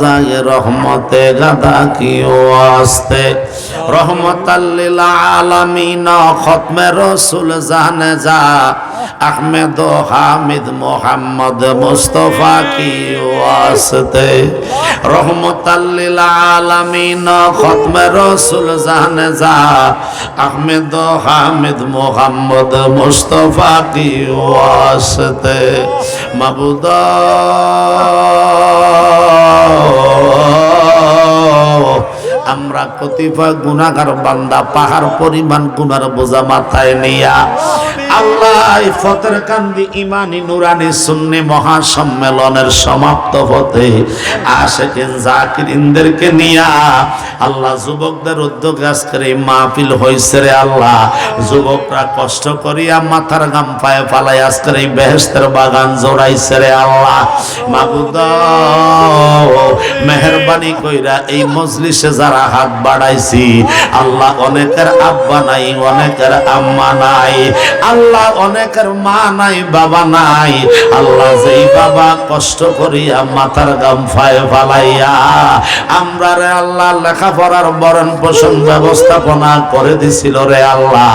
যায় রহমতে গাদা কি আসতে। রহমতাল্লিল আলামিন, খতমে রসুল জানে যা। আহমেদ হামিদ মোহাম্মদ মুস্তফা কি আসতে। রহমতাল্লিল আলামিন, খতমে রসুল জানে যা। আহমেদ হামিদ মোহাম্মদ মুস্তফা কি আসতে। মাবুদ আমরা কতিপয় গুণাগার বান্দা পাহাড় পরিমাণ গুণার বোঝা মাথায় নিয়া আল্লাহ ফতের কান্দি ইমানি নুরানি সুন্নি মহাসম্মেলনের সমাপ্ত নিয়া আল্লাহ যুবকদের উদ্যোগে মাহফিল হয়েছে রে আল্লাহ। যুবকরা কষ্ট করিয়া মাথার গাম পায়ে আজকের এই বেহেস্তের বাগান জোড়াইছে রে আল্লাহ। মেহরবানি কইরা এই মজলিসে যারা হাত বাড়াইছি, আল্লাহ অনেকের আব্বা নাই, অনেকের আম্মা নাই। আল্লাহ অনেকের মা নাই, বাবা নাই। আল্লাহ যেই বাবা কষ্ট করিয়া মাথার গাম ফায়ে ফালাইয়া আমরা রে আল্লাহ লেখাপড়ার বরণ পোষণ ব্যবস্থাপনা করে দিছিল রে আল্লাহ।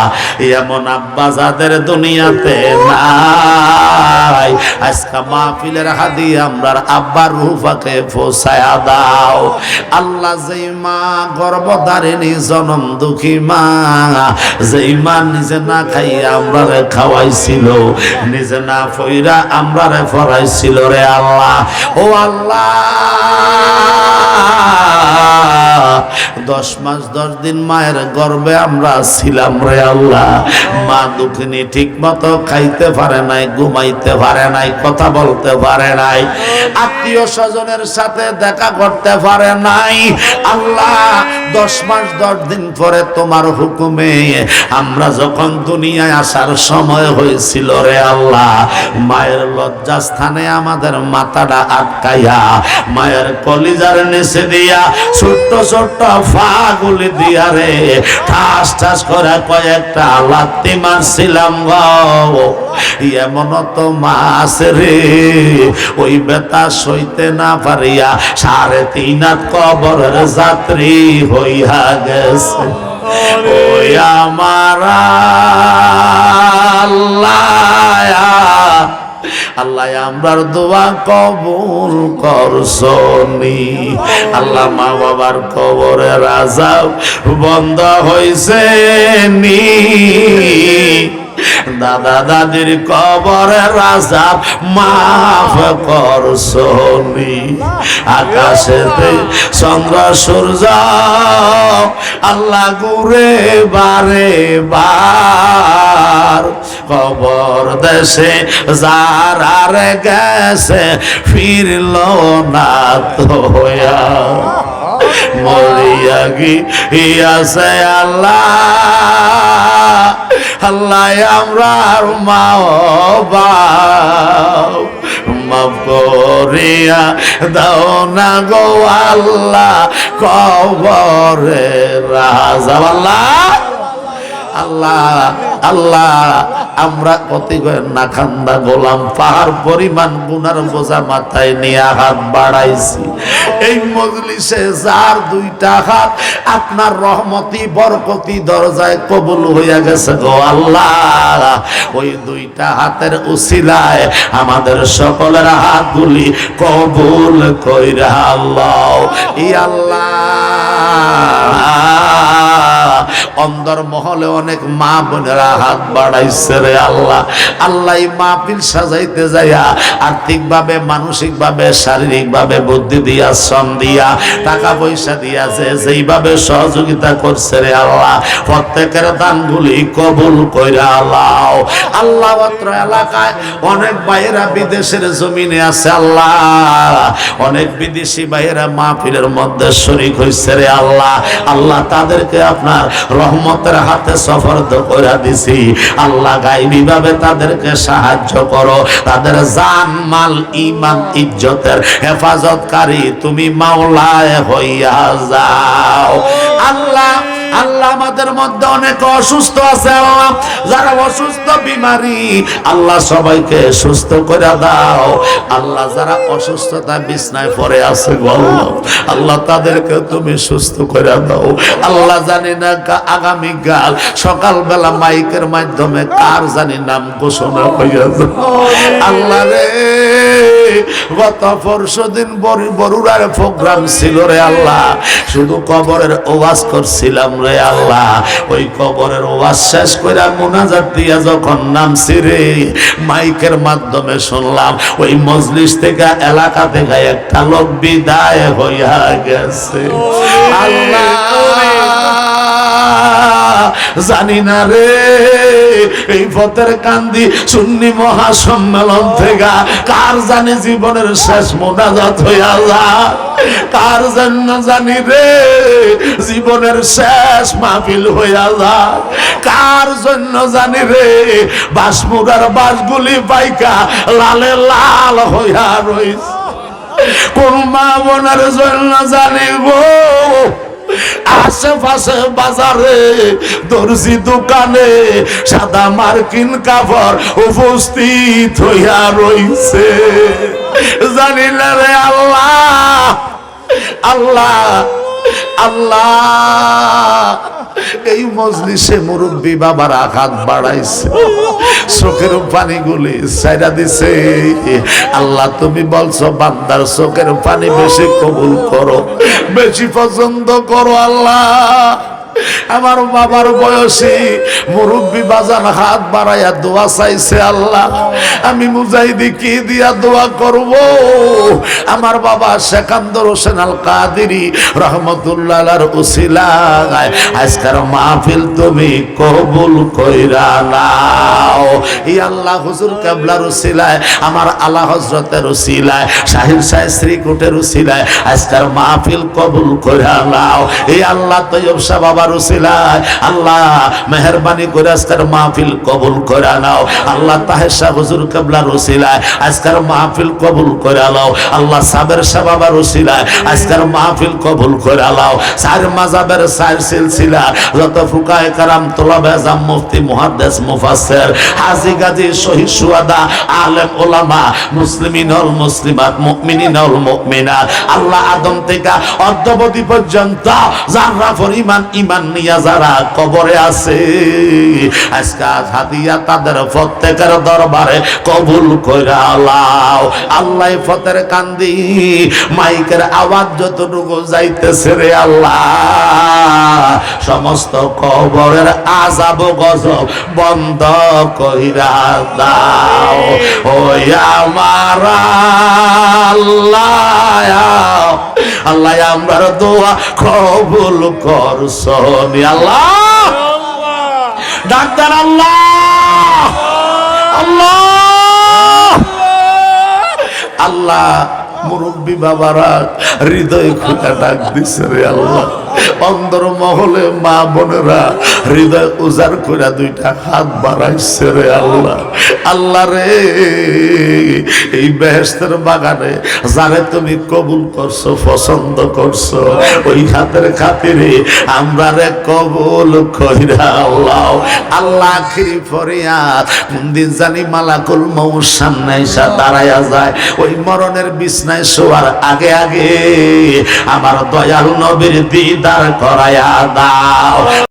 এমন আব্বা যাদের দুনিয়াতে নাই। আজকে মাহফিলের হাদি আমরার আব্বার রূপাকে ফোসায়া দাও। আল্লাহ যেই মা গর্ভধারিণী, জনম দুঃখী মা, যেই মা নিজে না খাইয়া আমরারে খাওয়াইছিল। নিজে না ফইরা আমরারে ফরাইছিল রে আল্লাহ। ও আল্লাহ! দশ মাস, দশ দিন মায়ের গর্বে আমরা ছিলাম রে আল্লাহ। মা দুঃখিনী ঠিক মতো খাইতে পারে নাই, ঘুমাইতে পারে নাই, কথা বলতে পারে নাই, আত্মীয় স্বজনের সাথে দেখা করতে পারে নাই। আল্লাহ, দশ মাস, দশ দিন পরে তোমার হুকুমে আমরা যখন দুনিয়ায় আসার সময় হয়েছিল রে আল্লাহ, মায়ের লজ্জা স্থানে আমাদের মাথাটা আটকাইয়া, মায়ের কলিজার নিচে দিয়া ছোট্ট ছোট্ট ফাগুলি দিয়া রে ঠাস ঠাস করে কয়েকটা লাত্তি মারছিলাম গো। এমন তো মাস রে ওই বেতা সইতে না পারিয়া সাড়ে তিন কবরের যাত্রী হইয়া গেছে। ওই আমার আল্লাহ। আল্লাহ, আমরার দোয়া কবুল করছনি আল্লাহ মা বাবার কবরে রাজা বন্ধ হয়েছে নি। দাদা, দাদির কবরে রাজা মাফ করছনি আকাশেতে চন্দ্র, সূর্য আল্লাহ গুরে বারে বার। কবর দেশে, যার গেছে, ফিরল না তো হইয়া। মরিয়া গিয়াছে আল্লাহ। আল্লাহ, আমরা মা মাফ করিয়া দাও না গো আল্লাহ কবরে রাজা। আল্লাহ। আল্লাহ আল্লাহ, আমরা কতি না খান্দা গোলাম, পাহাড় পরিমাণ গুনার বোঝা মাথায় নিয়ে হাত বাড়াইছি। এই মজলিসে যার দুইটা হাত, আপনার রহমতি, বরকতি দরজায় কবুল হইয়া গেছে গো আল্লাহ। ওই দুইটা হাতের উসিলায় আমাদের সকলের হাতগুলি কবুল কইরা আল্লাহ। ই আল্লাহ। অন্দর মহলে অনেক মা বোনেরা হাত বাড়াইছে রে আল্লাহ। আল্লাহ মাহফিল সাজাইতে যাইয়া আর্থিক ভাবে মানসিক ভাবে শারীরিক ভাবে বুদ্ধি দিয়া, শ্রম দিয়া, টাকা পয়সা দিয়া যে যেইভাবে সহযোগিতা করছে রে আল্লাহ, প্রত্যেকের দানগুলি কবুল কইরা আল্লাহ। আল্লাহ মাত্র এলাকায় অনেক বাইরা বিদেশের জমিনে আছে আল্লাহ। অনেক বিদেশি বাইরা মাহফিলের মধ্যে শরিক হইছে রে আল্লাহ। আল্লাহ তাদেরকে আপনার রহমতের হাতে সফর করে দিছি। আল্লাহ গাইবি ভাবে তাদেরকে সাহায্য করো। তাদের জান, মাল ইমান ইজ্জতের হেফাজতকারী তুমি মাওলায় হইয়া যাও। আল্লাহ আল্লাহ আমাদের মধ্যে অনেক অসুস্থ আছে যারা অসুস্থ বিমারি আল্লাহ সবাইকে সুস্থ করে দাও। আল্লাহ যারা অসুস্থতা বিছনায় পড়ে আছে আল্লাহ, আল্লাহ তাদেরকে তুমি সুস্থ করে দাও। আল্লাহ জানি না আগামী কাল সকালবেলা মাইকের মাধ্যমে কার জানি নাম ঘোষণা হইয়া আল্লাহ রে গত পরশু দিন বরুড়ার প্রোগ্রাম ছিল রে আল্লাহ। শুধু কবরের ওয়াজ করছিলাম রে আল্লাহ ওই কবরের ওয়াজ শেষ করে মোনাজাত দিয়া যখন নামছি রে মাইকের মাধ্যমে শুনলাম ওই মজলিস থেকে এলাকা থেকে একটা লোক বিদায় হইয়া গেছে। আল্লাহ জানি না রে এই পথের কান্দি সুন্নি মহাসম্মেলন থেকে কার জানি জীবনের শেষ মোনাজাত হইয়া যায়? কার জন্য জানি রে জীবনের শেষ মাহফিল হইয়া যায় কার জন্য জানি রে? বাসমুরার বাসগুলি পাইকা, লালে লাল হইয়া রইছে। কোন মা বোনের জন্য জানি গো? আশেপাশে বাজারে, দর্জি দোকানে, সাদা মার্কিন কাপড় উপস্থিত হইয়া রইছে। জানিলে রে আল্লাহ আল্লাহ আল্লাহ, এই মজলিসে মুরব্বী বাবার আঘাত বাড়াইছে। চোখের পানি গুলি সাইরা দিছে। আল্লাহ, তুমি বলছো, বান্দার চোখের পানি বেশি কবুল করো, বেশি পছন্দ করো আল্লাহ। আমার বাবার বয়সী মুরব্বী বাজান হাত বাড়াইয়া দোয়া চাইছে আল্লাহ। আমি মুজাহিদি কি দিয়া দোয়া করব। আমার বাবা শেখান্দর হোসেন আল কাদিরি রহমতুল্লাহ উসিলায়, আজকার মাহফিল তুমি কবুল কইরা নাও। এই আল্লাহ হুজুর কেবলার উসিলায়, আমার আল্লাহ হজরতের উসিলায় শাহির সাহেব শ্রীকুটের উসিলায়, আজকার মাহফিল কবুল কইরা নাও। এই আল্লাহ তৈব শাহ বাবার উসিলায় আল্লাহ, মেহরবানি করে আজকের মাহফিল কবুল করে নাও। আল্লাহ তাহের শাহ হুজুর কেবলার উসিলায় আজকের মাহফিল কবুল করে নাও। আল্লাহ সাবের শাহ বাবার উসিলায় আজকের মাহফিল কবুল করে নাও। সার মাজাবের সার সিলসিলা, যত ফুকায় কারাম তোলা বেজাম মুফতি, মুহাদ্দেস, মুফাসসির, হাজী গাজী, শহীদ সুহাদা আলেম ওলামা মুসলিমিন হল মুসলিমাত, মুমিনিন হল মুমিনাত। আল্লাহ আদম থেকে অদ্যবধি পর্যন্ত যারা পরিমাণ ইমান নিয়া যারা কবরে আছে, আজকে হাদিয়া তাদের প্রত্যেকের দরবারে কবুল কইরা আল্লাহ আল্লাহ ফতের কান্দি, মাইকের আওয়াজ যতটুকু যাইতেছে রে আল্লাহ, সমস্ত কবরের আজাব গজব বন্ধ কইরা দাও। ওই আমার আল্লাহ আল্লাহ আমার দোয়া কবুল করছনি আল্লাহ! ডাক্তার আল্লাহ! আল্লাহ! আল্লাহ মুরব্বী বাবারা হৃদয় খুলে ডাক দিছে রে আল্লাহ। অন্দর মহলে মা বোনেরা হৃদয় উজাড় করে দুইটা হাত বাড়াইছে রে আল্লাহ। আল্লাহ রে, এই বেহেস্তের বাগানে যারে তুমি কবুল করছ, পছন্দ করছ, ওই হাতের খাতিরে আমরা রে কবুল কইরা আল্লাহ। আল্লাহ আখিরি ফরিয়াদ কোনদিন জানি মালাকুল মৌর সামনে এসে দাঁড়ায়া যায়। ওই মরণের বিছনায় শোয়ার আগে আগে আমার দয়াল নবীর দিদার করায়া দাও।